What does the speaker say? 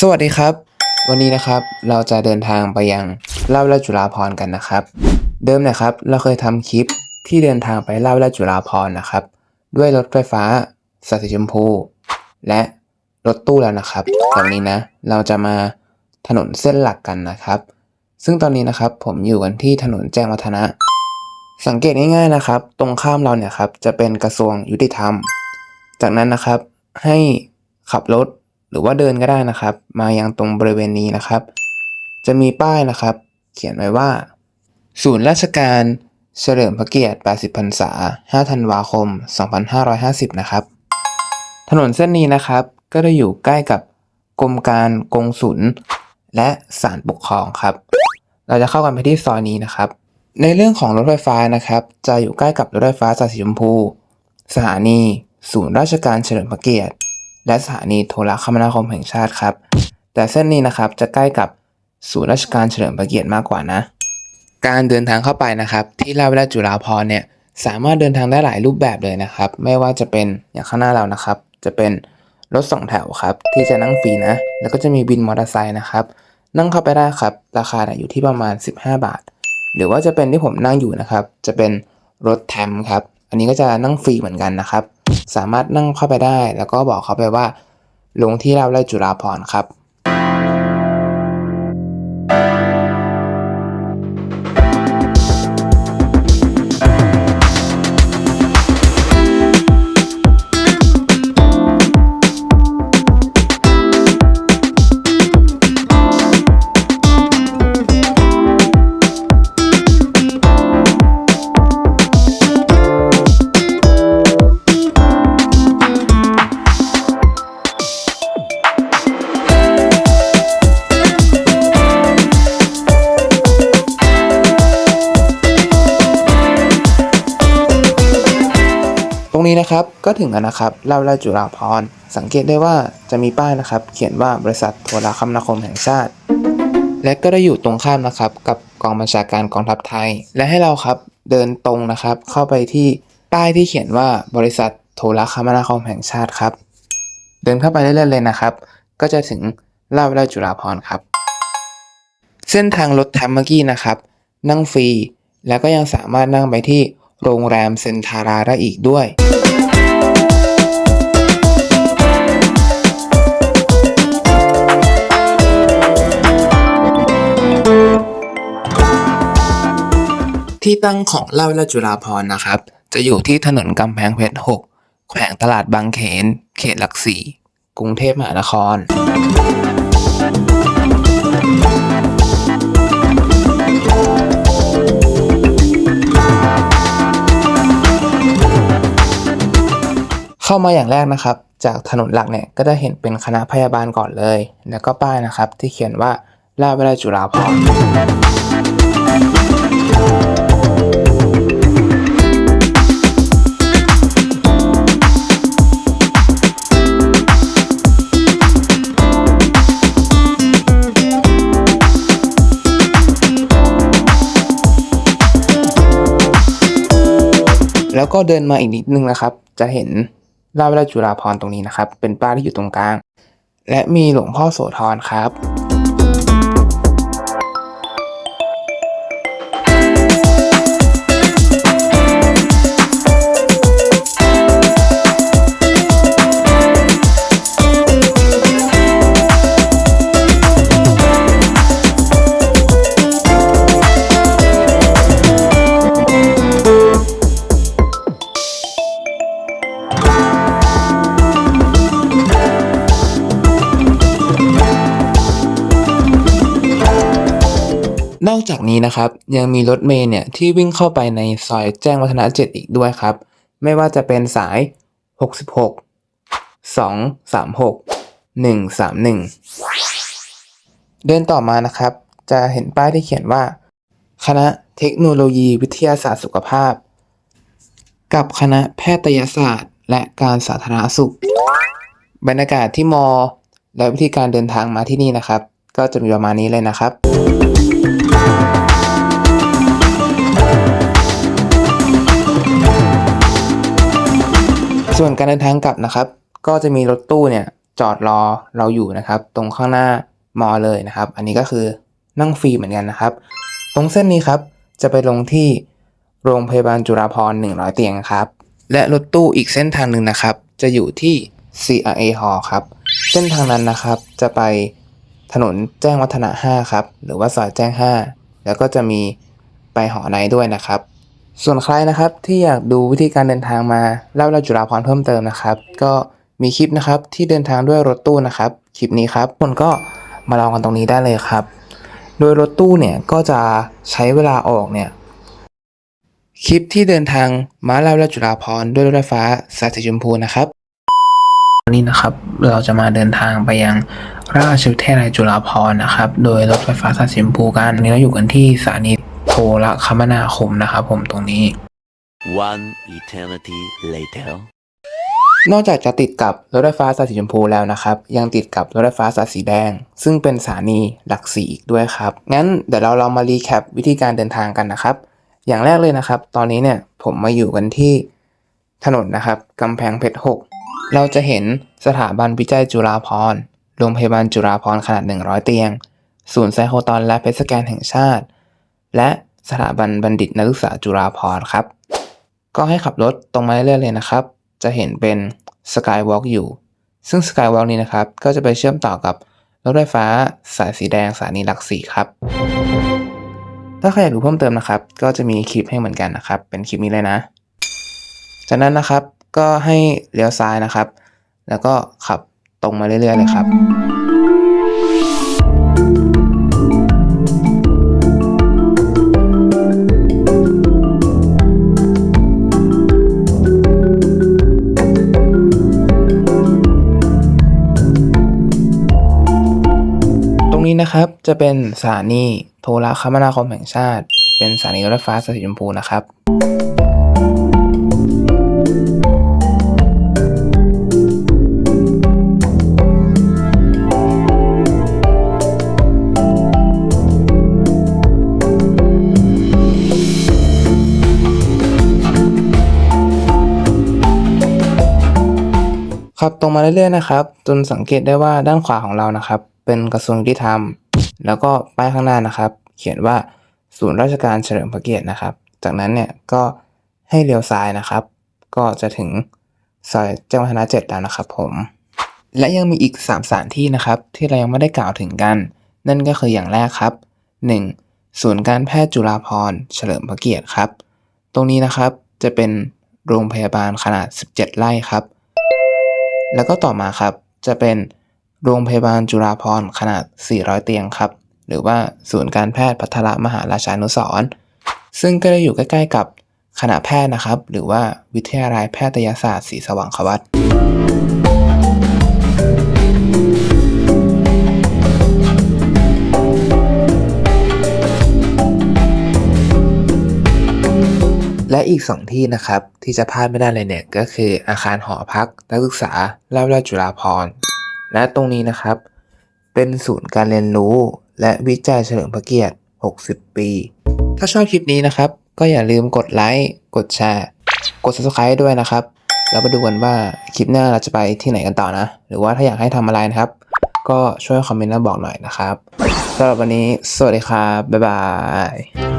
สวัสดีครับ วันนี้นะครับเราจะเดินทางไปยังเล่าวิลาจุฬาภรกันนะครับ เดิมนะครับเราเคยทำคลิปที่เดินทางไปเล่าวิลาจุฬาภรนะครับ ด้วยรถไฟฟ้าสายสีชมพู และรถตู้แล้วนะครับต่วันนี้นะ เราจะมาถนนเส้นหลักกันนะครับ ซึ่งตอนนี้นะครับผมอยู่กันที่ถนนแจ้งวัฒนะ สังเกตง่ายๆนะครับ ตรงข้ามเราเนี่ยครับจะเป็นกระทรวงยุติธรรม จากนั้นนะครับให้ขับรถ รือว่าเดินก็ได้นะครับ มายังตรงบริเวณนี้นะครับ จะมีป้ายนะครับ เขียนไว้ว่า ศูนย์ราชการเฉลิมพระเกียรติ 80 พรรษา 5 ธันวาคม 2550 นะครับ ถนนเส้นนี้นะครับ ก็จะอยู่ใกล้กับกรมการกงสุลและศาลปกครองครับ เราจะเข้ากันไปที่ซอยนี้นะครับ ในเรื่องของรถไฟฟ้านะครับ จะอยู่ใกล้กับรถไฟฟ้าสายสีชมพู สถานี ศูนย์ราชการเฉลิมพระเกียรติ และสถานีโทรคมนาคมแห่งชาติครับ แต่เส้นนี้นะครับจะใกล้กับศูนย์ราชการเฉลิมพระเกียรติมากกว่านะ การเดินทางเข้าไปนะครับ ที่ราชวิทยาจุฬาภรณ์เนี่ยสามารถเดินทางได้หลายรูปแบบเลยนะครับ ไม่ว่าจะเป็นอย่างข้างหน้าเรานะครับ จะเป็นรถสองแถวครับ ที่จะนั่งฟรีนะ แล้วก็จะมีบินมอเตอร์ไซค์นะครับ นั่งเข้าไปได้ครับ ราคาอยู่ที่ประมาณ 15 บาท หรือว่าจะเป็นที่ผมนั่งอยู่นะครับ จะเป็นรถแทมครับ อันนี้ก็จะนั่งฟรีเหมือนกันนะครับ สามารถนั่งเข้าไปได้ แล้วก็บอกเขาไปว่าลงที่ราชวิทยาลัยจุฬาพรครับ รงนี้นะครับก็ถึงแล้วนะครับเล่าราจุฬาภรสังเกตได้ว่าจะมีป้ายนะครับ เขียนว่าบริษัทโทรคมนาคมแห่งชาติ และก็ได้อยู่ตรงข้ามนะครับ กับกองบัญชาการกองทัพไทย และให้เราครับเดินตรงนะครับ เข้าไปที่ป้ายที่เขียนว่าบริษัทโทรคมนาคมแห่งชาติครับ เดินเข้าไปเรื่อยๆเลยนะครับ ก็จะถึงเล่าราจุฬาภรครับ เส้นทางรถแทมเมื่อกี้นะครับ นั่งฟรี แล้วก็ยังสามารถนั่งไปที่ โรงแรมเซนทาราได้อีกด้วยที่ตั้งของเล่าและจุฬาพรนะครับ จะอยู่ที่ถนนกำแพงเพชร 6 แขวงตลาดบางเขน เขตหลักสี่กรุงเทพมหานคร เข้ามาอย่างแรกนะครับ จากถนนหลักเนี่ยก็จะเห็นเป็นคณะพยาบาลก่อนเลย แล้วก็ป้ายนะครับที่เขียนว่าราชวิทยาจุฬาภรณแล้วก็เดินมาอีกนิดนึงนะครับ จะเห็น ราชวิทยาจุฬาภรณ์ตรงนี้นะครับ เป็นป้ายที่อยู่ตรงกลาง และมีหลวงพ่อโสธรครับ จากนี้นะครับยังมีรถเมล์เนี่ยที่วิ่งเข้าไปในซอยแจ้งวัฒนะ7อีกด้วยครับ ไม่ว่าจะเป็นสาย 66 236 131 เดินต่อมานะครับ จะเห็นป้ายที่เขียนว่า คณะเทคโนโลยีวิทยาศาสตร์สุขภาพ กับคณะแพทยศาสตร์ และการสาธารณสุข บรรยากาศที่มอ และวิธีการเดินทางมาที่นี่นะครับ ก็จะมีประมาณนี้เลยนะครับ ส่วนการเดินทางกลับนะครับ ก็จะมีรถตู้เนี่ยจอดรอเราอยู่นะครับ ตรงข้างหน้ามอเลยนะครับ อันนี้ก็คือนั่งฟรีเหมือนกันนะครับ ตรงเส้นนี้ครับจะไปลงที่โรงพยาบาลจุฬาภรณ์100 เตียงครับ และรถตู้อีกเส้นทางหนึ่งนะครับ จะอยู่ที่ CRA Hall ครับ เส้นทางนั้นนะครับจะไปถนนแจ้งวัฒนะ 5 ครับ หรือว่าซอยแจ้ง 5 แล้วก็จะมีไปหอในด้วยนะครับ ส่วนใครนะครับที่อยากดูวิธีการเดินทางมาเล่าเล่าจุฬาภรเพิ่มเติมนะครับ ก็มีคลิปนะครับที่เดินทางด้วยรถตู้นะครับคลิปนี้ครับคนก็มาลองกันตรงนี้ได้เลยครับ โดยรถตู้เนี่ยก็จะใช้เวลาออกเนี่ยคลิปที่เดินทางมาลาและจุฬาพรด้วยรถไฟฟ้าสายสีชมพูนะครับวันนี้นะครับเราจะมาเดินทางไปยังราชวิทยาลัยจุฬาภรณ์นะครับ โดยรถไฟฟ้าสายสีชมพูกันนี้เราอยู่กันที่สถานี ทรคมนาคมนะครับผมตรงนี้ One eternity later. นอกจากจะติดกับรถไฟฟ้าสายสีชมพูแล้วนะครับ ยังติดกับรถไฟฟ้าสายสีแดง ซึ่งเป็นสถานีหลักสี่อีกด้วยครับ งั้นเดี๋ยวเราลองมารีแคปวิธีการเดินทางกันนะครับ อย่างแรกเลยนะครับ ตอนนี้เนี่ยผมมาอยู่กันที่ถนนนะครับกำแพงเพชร 6 เราจะเห็นสถาบันวิจัยจุฬาภรณ์โรงพยาบาลจุฬาภรณ์ขนาด 100 เตียง ศูนย์ไซโคตอนและเพชรสแกนแห่งชาติ และ สถาบันบัณฑิตนักศึกษาจุฬาภรณ์ครับ ก็ให้ขับรถตรงมาเรื่อยๆเลยนะครับ จะเห็นเป็นสกายวอล์กอยู่ ซึ่งสกายวอล์กนี้นะครับ ก็จะไปเชื่อมต่อกับรถไฟฟ้าสายสีแดงสถานีหลักสี่ครับ ถ้าใครอยากดูเพิ่มเติมนะครับ ก็จะมีคลิปให้เหมือนกันนะครับ เป็นคลิปนี้เลยนะ จากนั้นนะครับก็ให้เลี้ยวซ้ายนะครับ แล้วก็ขับตรงมาเรื่อยๆเลยครับ นี้นะครับ จะเป็นสถานีโทรคมนาคมแห่งชาติ เป็นสถานีรถไฟฟ้าสายสีชมพูนะครับครับตรงมาเรื่อยๆนะครับ จนสังเกตได้ว่าด้านขวาของเรานะครับ เป็นกระทรวงยุติธรรม แล้วก็ป้ายข้างหน้านะครับ เขียนว่าศูนย์ราชการเฉลิมพระเกียรตินะครับ จากนั้นเนี่ยก็ให้เลี้ยวซ้ายนะครับ ก็จะถึงซอยแจ้งวัฒนะเจ็ดแล้วนะครับผม และยังมีอีก 3 สถานที่นะครับ ที่เรายังไม่ได้กล่าวถึงกัน นั่นก็คืออย่างแรกครับ 1. ศูนย์การแพทย์จุฬาภรณ์เฉลิมพระเกียรติครับ ตรงนี้นะครับจะเป็นโรงพยาบาลขนาด 17 ไร่ครับ แล้วก็ต่อมาครับจะเป็น โรงพยาบาลจุฬาภรณ์ขนาด 400 เตียงครับ หรือว่าศูนย์การแพทย์พัทรมหาราชานุสรณ์ซึ่งก็ได้อยู่ใกล้ ๆ กับคณะแพทย์นะครับ หรือว่าวิทยาลัยแพทยศาสตร์ศรีสว่างควัตและอีก 2 ที่นะครับ ที่จะพลาดไม่ได้เลยเนี่ย ก็คืออาคารหอพัก นักศึกษาราชวิทยาลัยจุฬาภรณ์ และตรงนี้นะครับ เป็นศูนย์การเรียนรู้ และวิจัยเฉลิมพระเกียรติ 60 ปี ถ้าชอบคลิปนี้นะครับ ก็อย่าลืมกดไลค์กดแชร์กด subscribe ด้วยนะครับ แล้วมาดูกันว่าคลิปหน้าเราจะไปที่ไหนกันต่อนะ หรือว่าถ้าอยากให้ทำอะไรนะครับ ก็ช่วยคอมเมนต์มาบอกหน่อยนะครับสำหรับวันนี้ สวัสดีครับ บ๊ายบาย